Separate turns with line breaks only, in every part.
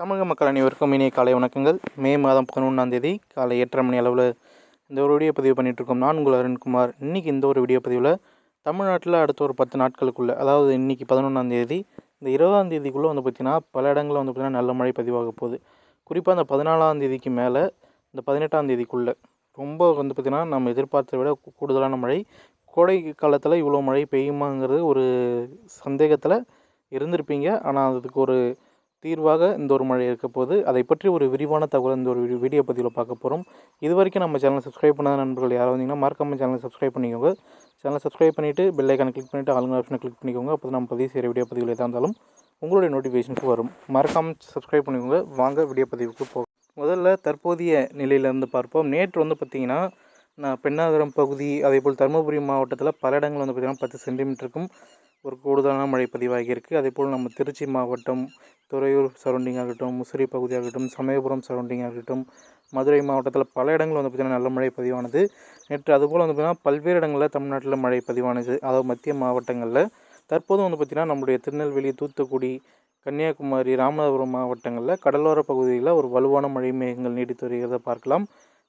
தமிழக மக்கள் அனைவருக்கும் இனிய காலை வணக்கங்கள். மே மாதம் பதினொன்றாம் தேதி காலை எட்டரை மணி அளவில் இந்த ஒரு வீடியோ பதிவு பண்ணிகிட்ருக்கோம் நான் உங்கள் அருண்குமார். இன்றைக்கி இந்த ஒரு வீடியோ பதிவில் தமிழ்நாட்டில் அடுத்த ஒரு பத்து நாட்களுக்குள்ளே அதாவது இன்றைக்கி பதினொன்றாம் தேதி இந்த இருபதாம் தேதிக்குள்ளே வந்து பார்த்திங்கன்னா பல இடங்களில் வந்து பார்த்திங்கன்னா நல்ல மழை பதிவாக போகுது. குறிப்பாக அந்த பதினாலாம் தேதிக்கு மேலே இந்த பதினெட்டாம் தேதிக்குள்ளே ரொம்ப வந்து பார்த்திங்கன்னா நம்ம எதிர்பார்த்ததை விட கூடுதலான மழை கோடை காலத்தில் இவ்வளோ மழை பெய்யுமாங்கிறது ஒரு சந்தேகத்தில் இருந்திருப்பீங்க. ஆனால் அதுக்கு ஒரு தீர்வாக இந்த ஒரு மழை இருக்க போது அதை பற்றி ஒரு விரிவான தகவல் இந்த ஒரு வீடியோ பதிவில் பார்க்க போகிறோம் இது வரைக்கும் நம்ம சேனல் சப்ஸ்கிரைப் பண்ணாத நண்பர்கள் யாராவது வந்தீங்கன்னா மறக்காம சேனலை சப்ஸ்கிரைப் பண்ணிக்கோங்க. சேனலை சப்ஸ்கிரைப் பண்ணிவிட்டு பெல் ஐக்கானை கிளிக் பண்ணிவிட்டு ஆளுங்க ஆப்ஷனை கிளிக் பண்ணிக்கோங்க. அப்போ நம்ம பதிவு செய்கிற வீடியோ பதிவில் எதாக இருந்தாலும் உங்களுடைய நோட்டிஃபிகேஷனுக்கு வரும். மறக்காம சப்ஸ்கிரைப் பண்ணிக்கோங்க. வாங்க வீடியோ பதிவுக்கு போகும் முதல்ல தற்போதைய நிலையிலேருந்து பார்ப்போம். நேற்று வந்து பார்த்திங்கன்னா நான் பெண்ணாகரம் பகுதி அதேபோல் தருமபுரி மாவட்டத்தில் பல இடங்கள் வந்து பார்த்திங்கன்னா பத்து சென்டிமீட்டருக்கும் ஒரு கூடுதலான மழை பதிவாகியிருக்கு அதே அதேபோல் நம்ம திருச்சி மாவட்டம் துறையூர் சரௌண்டிங் ஆகட்டும் முசிறி பகுதி ஆகட்டும் சமயபுரம் சரௌண்டிங் ஆகட்டும் மதுரை மாவட்டத்தில் பல இடங்கள் வந்து பார்த்திங்கன்னா நல்ல மழை பதிவானது. நேற்று அதுபோல் வந்து பார்த்திங்கன்னா பல்வேறு இடங்களில் தமிழ்நாட்டில் மழை பதிவானது. அதாவது மத்திய மாவட்டங்களில் தற்போது வந்து பார்த்திங்கன்னா நம்முடைய திருநெல்வேலி தூத்துக்குடி கன்னியாகுமரி ராமநாதபுரம் மாவட்டங்களில் கடலோர பகுதியில் ஒரு வலுவான மழை மேகங்கள் நீடித்து வருகிறதை பார்க்கலாம்.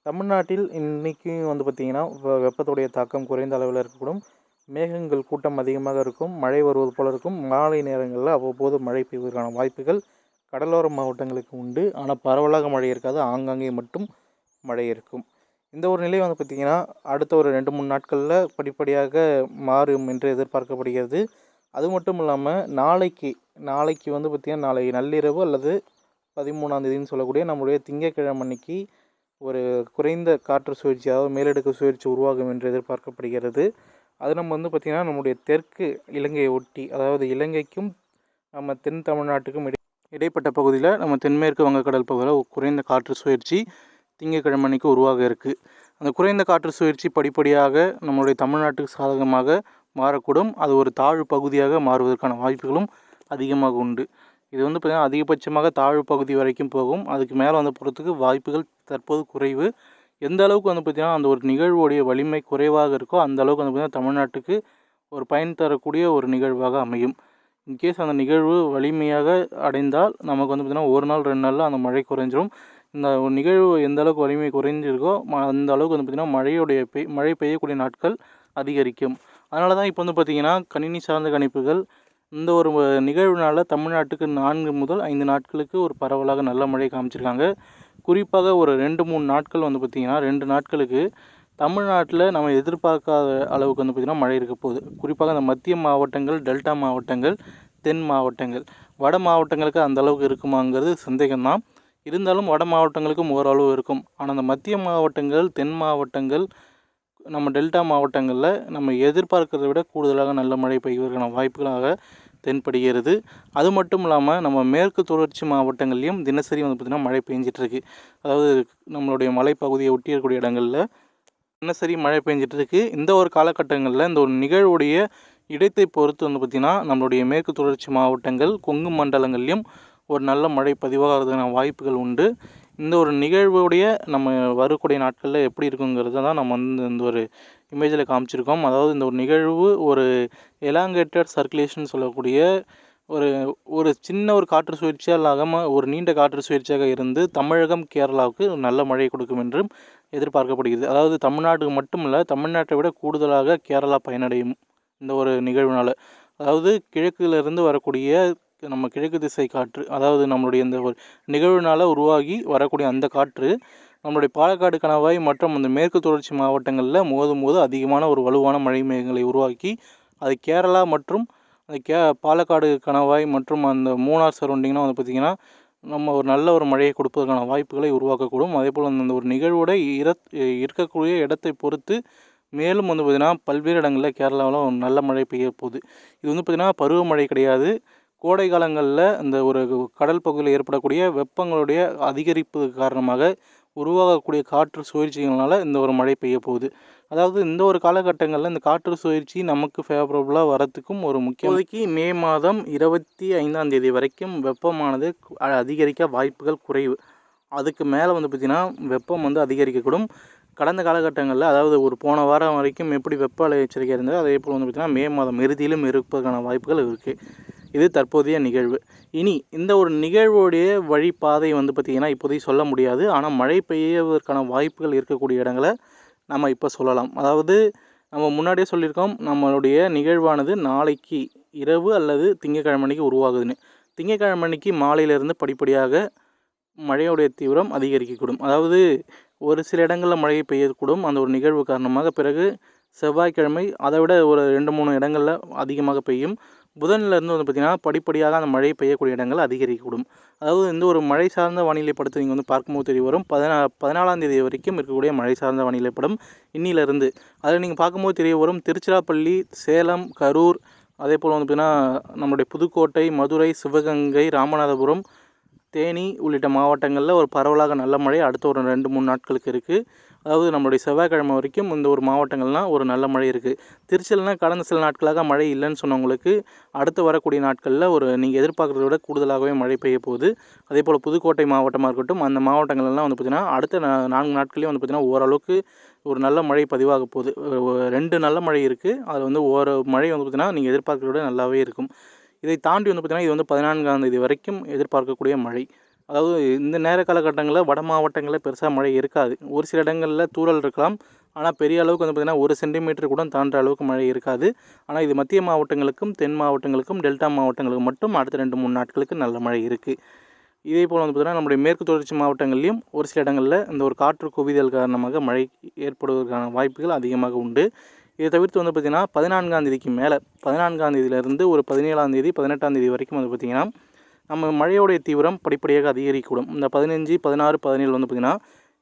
தமிழ்நாட்டில் இன்றைக்கும் வந்து பார்த்திங்கன்னா வெப்பத்துடைய தாக்கம் குறைந்த அளவில் இருக்கக்கூடும். மேகங்கள் கூட்டம் அதிகமாக இருக்கும் மழை வருவது போல இருக்கும். மாலை நேரங்களில் அவ்வப்போது மழை பெய்வதற்கான வாய்ப்புகள் கடலோர மாவட்டங்களுக்கு உண்டு. ஆனால் பரவலாக மழை இருக்காது ஆங்காங்கே மட்டும் மழை இருக்கும். இந்த ஒரு நிலை வந்து பார்த்திங்கன்னா அடுத்த ஒரு ரெண்டு மூணு நாட்களில் படிப்படியாக மாறும் என்று எதிர்பார்க்கப்படுகிறது. அது மட்டும் இல்லாமல் நாளைக்கு நாளைக்கு வந்து பார்த்திங்கன்னா நாளை நள்ளிரவு அல்லது பதிமூணாம் தேதின்னு சொல்லக்கூடிய நம்முடைய திங்கட்கிழமை அன்னைக்கு ஒரு குறைந்த காற்று சுழற்சி அதாவது மேலடுக்கு சுழற்சி உருவாகும் என்று எதிர்பார்க்கப்படுகிறது. அது நம்ம வந்து பார்த்திங்கன்னா நம்முடைய தெற்கு இலங்கையை ஒட்டி அதாவது இலங்கைக்கும் நம்ம தென் தமிழ்நாட்டுக்கும் இடை இடைப்பட்ட பகுதியில் நம்ம தென்மேற்கு வங்கக்கடல் பகுதியில் குறைந்த காற்று சுழற்சி திங்கட்கிழமை அன்னைக்கு உருவாக இருக்குது அந்த குறைந்த காற்று சுழற்சி படிப்படியாக நம்மளுடைய தமிழ்நாட்டுக்கு சாதகமாக மாறக்கூடும். அது ஒரு தாழ்வு பகுதியாக மாறுவதற்கான வாய்ப்புகளும் அதிகமாக உண்டு. இது வந்து பார்த்திங்கன்னா அதிகபட்சமாக தாழ்வு பகுதி வரைக்கும் போகும். அதுக்கு மேலே வந்து போகிறதுக்கு வாய்ப்புகள் தற்போது குறைவு. எந்த அளவுக்கு வந்து பார்த்திங்கன்னா அந்த ஒரு நிகழ்வுடைய வலிமை குறைவாக இருக்கோ அந்த அளவுக்கு வந்து பார்த்திங்கன்னா தமிழ்நாட்டுக்கு ஒரு பயன் தரக்கூடிய ஒரு நிகழ்வாக அமையும். இன்கேஸ் அந்த நிகழ்வு வலிமையாக அடைந்தால் நமக்கு வந்து பார்த்திங்கன்னா ஒரு நாள் ரெண்டு நாளில் அந்த மழை குறைஞ்சிரும். இந்த ஒரு நிகழ்வு எந்த அளவுக்கு வலிமை குறைஞ்சிருக்கோ ம- அந்த அளவுக்கு வந்து பார்த்திங்கன்னா மழையுடைய பெய் மழை பெய்யக்கூடிய நாட்கள் அதிகரிக்கும். அதனால தான் இப்போ வந்து பார்த்திங்கன்னா கணினி சார்ந்த கணிப்புகள் இந்த ஒரு நிகழ்வுனால தமிழ்நாட்டுக்கு நான்கு முதல் ஐந்து நாட்களுக்கு ஒரு பரவலாக நல்ல மழை காமிச்சிருக்காங்க. குறிப்பாக ஒரு ரெண்டு மூணு நாட்கள் வந்து பார்த்திங்கன்னா ரெண்டு நாட்களுக்கு தமிழ்நாட்டில் நம்ம எதிர்பார்க்காத அளவுக்கு வந்து பார்த்திங்கன்னா மழை இருக்க போகுது. குறிப்பாக இந்த மத்திய மாவட்டங்கள் டெல்டா மாவட்டங்கள் தென் மாவட்டங்கள். வட மாவட்டங்களுக்கு அந்த அளவுக்கு இருக்குமாங்கிறது சந்தேகம்தான். இருந்தாலும் வட மாவட்டங்களுக்கும் ஓரளவு இருக்கும். ஆனால் அந்த மத்திய மாவட்டங்கள் தென் மாவட்டங்கள் நம்ம டெல்டா மாவட்டங்களில் நம்ம எதிர்பார்க்கிறத விட கூடுதலாக நல்ல மழை பெய்வதற்கான வாய்ப்புகளாக தென்படுகிறது. அது மட்டும் இல்லாமல் நம்ம மேற்கு தொடர்ச்சி மாவட்டங்கள்லேயும் தினசரி வந்து பார்த்திங்கன்னா மழை பெஞ்சிட்ருக்கு. அதாவது நம்மளுடைய மலைப்பகுதியை ஒட்டி இருக்கக்கூடிய இடங்களில் தினசரி மழை பெஞ்சிட்ருக்கு. இந்த ஒரு காலகட்டங்களில் இந்த ஒரு நிகழ்வுடைய இடத்தை பொறுத்து வந்து பார்த்திங்கன்னா நம்மளுடைய மேற்கு தொடர்ச்சி மாவட்டங்கள் கொங்கு மண்டலங்கள்லேயும் ஒரு நல்ல மழை பதிவாகிறதுக்கான வாய்ப்புகள் உண்டு. இந்த ஒரு நிகழ்வுடைய நம்ம வரக்கூடிய நாட்களில் எப்படி இருக்குங்கிறத தான் நம்ம வந்து இந்த ஒரு இமேஜில் காமிச்சிருக்கோம். அதாவது இந்த ஒரு நிகழ்வு ஒரு எலாங்கேட்டட் சர்க்குலேஷன் சொல்லக்கூடிய ஒரு ஒரு சின்ன ஒரு காற்று சுழற்சியாக இல்லாமல் ஒரு நீண்ட காற்று சுழற்சியாக இருந்து தமிழகம் கேரளாவுக்கு நல்ல மழை கொடுக்கும் என்றும் எதிர்பார்க்கப்படுகிறது. அதாவது தமிழ்நாட்டுக்கு மட்டும் இல்லை தமிழ்நாட்டை விட கூடுதலாக கேரளா பயனடையும் இந்த ஒரு நிகழ்வினால். அதாவது கிழக்கிலிருந்து வரக்கூடிய நம்ம கிழக்கு திசை காற்று அதாவது நம்மளுடைய இந்த ஒரு நிகழ்வுனால் உருவாகி வரக்கூடிய அந்த காற்று நம்மளுடைய பாலக்காடு கணவாய் மற்றும் அந்த மேற்கு தொடர்ச்சி மாவட்டங்களில் மோதும் போது அதிகமான ஒரு வலுவான மழை மேகங்களை உருவாக்கி அது கேரளா மற்றும் அந்த கே பாலக்காடு கணவாய் மற்றும் அந்த மூணார் சரௌண்டிங்னா வந்து பார்த்திங்கன்னா நம்ம ஒரு நல்ல ஒரு மழையை கொடுப்பதற்கான வாய்ப்புகளை உருவாக்கக்கூடும். அதே போல் அந்த ஒரு நிகழ்வோட இரத் இருக்கக்கூடிய இடத்தை பொறுத்து மேலும் வந்து பார்த்திங்கன்னா பல்வேறு இடங்களில் கேரளாவில் நல்ல மழை பெய்ய போகுது. இது வந்து பார்த்திங்கன்னா பருவமழை கிடையாது. கோடை காலங்களில் இந்த ஒரு கடல் பகுதியில் ஏற்படக்கூடிய வெப்பங்களுடைய அதிகரிப்பு காரணமாக உருவாகக்கூடிய காற்று சுழற்சிகள்னால இந்த ஒரு மழை பெய்ய போகுது. அதாவது இந்த ஒரு காலகட்டங்களில் இந்த காற்று சுழற்சி நமக்கு ஃபேவரபுளாக வரத்துக்கும் ஒரு முக்கிய மே மாதம் இருபத்தி ஐந்தாம் தேதி வரைக்கும் வெப்பமானது அதிகரிக்க வாய்ப்புகள் குறைவு. அதுக்கு மேலே வந்து பார்த்திங்கன்னா வெப்பம் வந்து அதிகரிக்கக்கூடும். கடந்த காலகட்டங்களில் அதாவது ஒரு போன வாரம் வரைக்கும் எப்படி வெப்ப அலை எச்சரிக்கை இருந்தது அதே போல் வந்து பார்த்திங்கன்னா மே மாதம் இறுதியிலும் இருப்பதற்கான வாய்ப்புகள் இருக்குது இது தற்போதைய நிகழ்வு. இனி இந்த ஒரு நிகழ்வுடைய வழிபாதை வந்து பார்த்திங்கன்னா இப்போதைக்கு சொல்ல முடியாது. ஆனால் மழை பெய்யவதற்கான வாய்ப்புகள் இருக்கக்கூடிய இடங்களை நம்ம இப்போ சொல்லலாம். அதாவது நம்ம முன்னாடியே சொல்லியிருக்கோம் நம்மளுடைய நிகழ்வானது நாளைக்கு இரவு அல்லது திங்கக்கிழமை அன்னைக்கு உருவாகுதுன்னு. திங்கக்கிழமை அன்னைக்கு மாலையிலேருந்து படிப்படியாக மழையுடைய தீவிரம் அதிகரிக்கக்கூடும். அதாவது ஒரு சில இடங்களில் மழை பெய்யக்கூடும். அந்த ஒரு நிகழ்வு காரணமாக பிறகு செவ்வாய்க்கிழமை அதை விட ஒரு ரெண்டு மூணு இடங்களில் அதிகமாக பெய்யும். புதன்லேருந்து வந்து பார்த்திங்கன்னா படிப்படியாக அந்த மழை பெய்யக்கூடிய இடங்கள் அதிகரிக்கக்கூடும். அதாவது இந்த ஒரு மழை சார்ந்த வானிலை படத்தை நீங்கள் வந்து பார்க்கும்போது தெரிய வரும். பதினா பதினாலாம் தேதி வரைக்கும் இருக்கக்கூடிய மழை சார்ந்த வானிலை படம் இன்னிலிருந்து அதில் நீங்கள் பார்க்கும்போது தெரிய வரும் திருச்சிராப்பள்ளி சேலம் கரூர் அதே போல் வந்து பார்த்திங்கன்னா நம்முடைய புதுக்கோட்டை மதுரை சிவகங்கை ராமநாதபுரம் தேனி உள்ளிட்ட மாவட்டங்களில் ஒரு பரவலாக நல்ல மழை அடுத்த ஒரு ரெண்டு மூணு நாட்களுக்கு இருக்குது அதாவது நம்மளுடைய செவ்வாய்க்கிழமை வரைக்கும் இந்த ஒரு மாவட்டங்கள்லாம் ஒரு நல்ல மழை இருக்குது திருச்சியில்னால் கடந்த சில நாட்களாக மழை இல்லைன்னு சொன்னவங்களுக்கு அடுத்து வரக்கூடிய நாட்களில் ஒரு நீங்கள் எதிர்பார்க்குறத விட கூடுதலாகவே மழை பெய்ய போகுது. அதே போல் புதுக்கோட்டை மாவட்டமாக இருக்கட்டும் அந்த மாவட்டங்கள்லாம் வந்து பார்த்திங்கன்னா அடுத்த நான்கு நாட்கள்லேயும் வந்து பார்த்திங்கன்னா ஓரளவுக்கு ஒரு நல்ல மழை பதிவாக போகுது. ரெண்டு நல்ல மழை இருக்குது அதில் வந்து ஒரு மழை வந்து பார்த்திங்கன்னா நீங்கள் எதிர்பார்க்குறத விட நல்லாவே இருக்கும். இதை தாண்டி வந்து பார்த்திங்கன்னா இது வந்து பதினான்காம் தேதி வரைக்கும் எதிர்பார்க்கக்கூடிய மழை. அதாவது இந்த நேர காலகட்டங்களில் வட மாவட்டங்களில் பெருசாக மழை இருக்காது. ஒரு சில இடங்களில் தூரல் இருக்கலாம். ஆனால் பெரிய அளவுக்கு வந்து பார்த்திங்கன்னா ஒரு சென்டிமீட்டர் கூட தாண்டுற அளவுக்கு மழை இருக்காது. ஆனால் இது மத்திய மாவட்டங்களுக்கும் தென் மாவட்டங்களுக்கும் டெல்டா மாவட்டங்களுக்கும் மட்டும் அடுத்த ரெண்டு மூணு நாட்களுக்கு நல்ல மழை இருக்குது இதே போல் வந்து பார்த்திங்கன்னா நம்முடைய மேற்கு தொடர்ச்சி மாவட்டங்கள்லேயும் ஒரு சில இடங்களில் இந்த ஒரு காற்று குவிதல் காரணமாக மழை ஏற்படுவதற்கான வாய்ப்புகள் அதிகமாக உண்டு. இதை தவிர்த்து வந்து பார்த்திங்கன்னா பதினான்காம் தேதிக்கு மேலே பதினான்காம் தேதியிலேருந்து ஒரு பதினேழாம் தேதி பதினெட்டாம் தேதி வரைக்கும் வந்து பார்த்திங்கன்னா நம்ம மழையோடைய தீவிரம் படிப்படியாக அதிகரிக்கக்கூடும். இந்த பதினஞ்சு பதினாறு பதினேழு வந்து பார்த்திங்கன்னா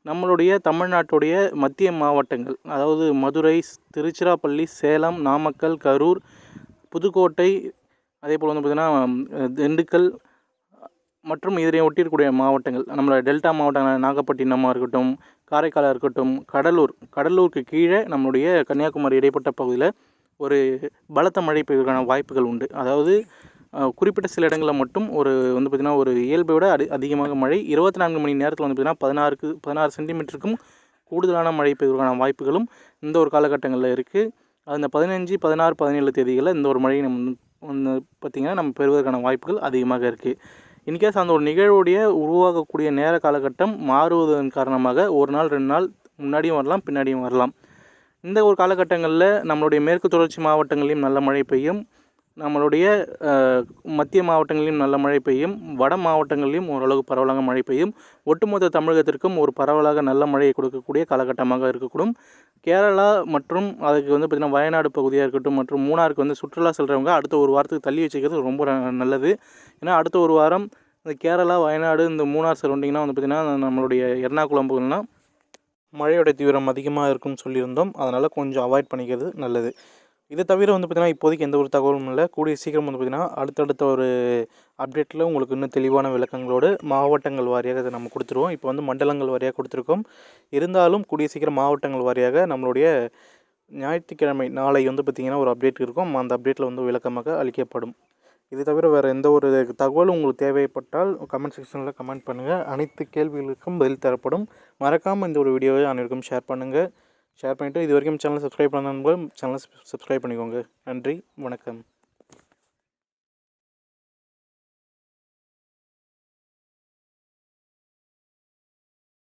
நம்மளுடைய தமிழ்நாட்டுடைய மத்திய மாவட்டங்கள் அதாவது மதுரை திருச்சிராப்பள்ளி சேலம் நாமக்கல் கரூர் புதுக்கோட்டை அதே போல் வந்து பார்த்திங்கன்னா திண்டுக்கல் மற்றும் இதனை ஒட்டியிருக்கக்கூடிய மாவட்டங்கள் நம்மளோட டெல்டா மாவட்டங்கள் நாகப்பட்டினமாக இருக்கட்டும் காரைக்காலாக இருக்கட்டும் கடலூர் கடலூருக்கு கீழே நம்மளுடைய கன்னியாகுமரி இடைப்பட்ட பகுதியில் ஒரு பலத்த மழை பெய்வதற்கான வாய்ப்புகள் உண்டு. அதாவது குறிப்பிட்ட சில இடங்களில் மட்டும் ஒரு வந்து பார்த்திங்கன்னா ஒரு இயல்பை விட அதி அதிகமாக மழை இருபத்தி நான்கு மணி நேரத்தில் வந்து பார்த்திங்கன்னா பதினாறுக்கு பதினாறு சென்டிமீட்டருக்கும் கூடுதலான மழை பெய்வதற்கான வாய்ப்புகளும் இந்த ஒரு காலகட்டங்களில் இருக்குது அந்த பதினஞ்சு பதினாறு பதினேழு தேதிகளில் இந்த ஒரு மழையை நம்ம வந்து பார்த்திங்கன்னா நம்ம பெறுவதற்கான வாய்ப்புகள் அதிகமாக இருக்குது இன்கேஸ் அந்த ஒரு நிகழ்வுடைய உருவாகக்கூடிய நேர காலகட்டம் மாறுவதன் காரணமாக ஒரு நாள் ரெண்டு நாள் முன்னாடியும் வரலாம் பின்னாடியும் வரலாம். இந்த ஒரு காலகட்டங்களில் நம்மளுடைய மேற்கு தொடர்ச்சி மாவட்டங்களிலும் நல்ல மழை பெய்யும். நம்மளுடைய மத்திய மாவட்டங்களிலும் நல்ல மழை பெய்யும். வட மாவட்டங்களிலும் ஓரளவு பரவலாக மழை பெய்யும். ஒட்டுமொத்த தமிழகத்திற்கும் ஒரு பரவலாக நல்ல மழையை கொடுக்கக்கூடிய காலகட்டமாக இருக்கக்கூடும். கேரளா மற்றும் அதுக்கு வந்து பார்த்திங்கன்னா வயநாடு பகுதியாக இருக்கட்டும் மற்றும் மூணாருக்கு வந்து சுற்றுலா செல்கிறவங்க அடுத்த ஒரு வாரத்துக்கு தள்ளி வச்சுக்கிறது ரொம்ப நல்லது. ஏன்னா அடுத்த ஒரு வாரம் இந்த கேரளா வயநாடு இந்த மூணார் சரௌண்டிங்னா வந்து பார்த்திங்கன்னா நம்மளுடைய எர்ணாகுளம் பகுதிலாம் மழையோட தீவிரம் அதிகமாக இருக்கும்னு சொல்லியிருந்தோம். அதனால் கொஞ்சம் அவாய்ட் பண்ணிக்கிறது நல்லது. இதை தவிர வந்து பார்த்திங்கன்னா இப்போதைக்கு எந்த ஒரு தகவலும் இல்லை. கூடிய சீக்கிரம் வந்து பார்த்திங்கன்னா அடுத்தடுத்த ஒரு அப்டேட்டில் உங்களுக்கு இன்னும் தெளிவான விளக்கங்களோடு மாவட்டங்கள் வாரியாக இதை நம்ம கொடுத்துருவோம். இப்போ வந்து மண்டலங்கள் வாரியாக கொடுத்துருக்கோம். இருந்தாலும் கூடிய சீக்கிரம் மாவட்டங்கள் வாரியாக நம்மளுடைய ஞாயிற்றுக்கிழமை நாளை வந்து பார்த்திங்கன்னா ஒரு அப்டேட் இருக்கும். அந்த அப்டேட்டில் வந்து விளக்கமாக அளிக்கப்படும். இது தவிர வேறு எந்த ஒரு தகவலும் உங்களுக்கு தேவைப்பட்டால் கமெண்ட் செக்ஷனில் கமெண்ட் பண்ணுங்கள் அனைத்து கேள்விகளுக்கும் பதில் தரப்படும். மறக்காமல் இந்த ஒரு வீடியோவை அனைவருக்கும் ஷேர் பண்ணுங்கள் ஷேர் பண்ணிவிட்டு இது வரைக்கும் சேனல் சப்ஸ்கிரைப் பண்ண நண்பர்கள் சேனலை சப்ஸ்கிரைப் பண்ணிக்கோங்க. நன்றி வணக்கம்.